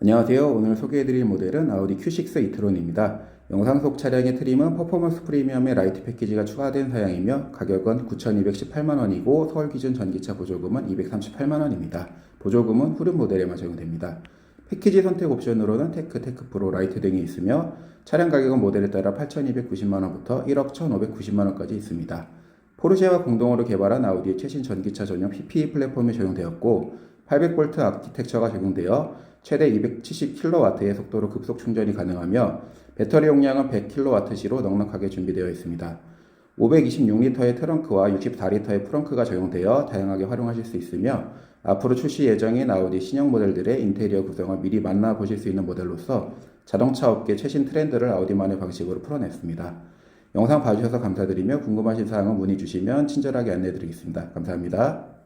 안녕하세요. 오늘 소개해드릴 모델은 아우디 Q6 이트론입니다. 영상 속 차량의 트림은 퍼포먼스 프리미엄의 라이트 패키지가 추가된 사양이며 가격은 9,218만원이고 서울 기준 전기차 보조금은 238만원입니다. 보조금은 후륜 모델에만 적용됩니다. 패키지 선택 옵션으로는 테크, 테크 프로, 라이트 등이 있으며 차량 가격은 모델에 따라 8,290만원부터 1억 1,590만원까지 있습니다. 포르쉐와 공동으로 개발한 아우디의 최신 전기차 전용 PPE 플랫폼이 적용되었고 800V 아키텍처가 적용되어 최대 270kW의 속도로 급속 충전이 가능하며 배터리 용량은 100kWh로 넉넉하게 준비되어 있습니다. 526리터의 트렁크와 64리터의 프렁크가 적용되어 다양하게 활용하실 수 있으며 앞으로 출시 예정인 아우디 신형 모델들의 인테리어 구성을 미리 만나보실 수 있는 모델로서 자동차 업계 최신 트렌드를 아우디만의 방식으로 풀어냈습니다. 영상 봐주셔서 감사드리며 궁금하신 사항은 문의 주시면 친절하게 안내해 드리겠습니다. 감사합니다.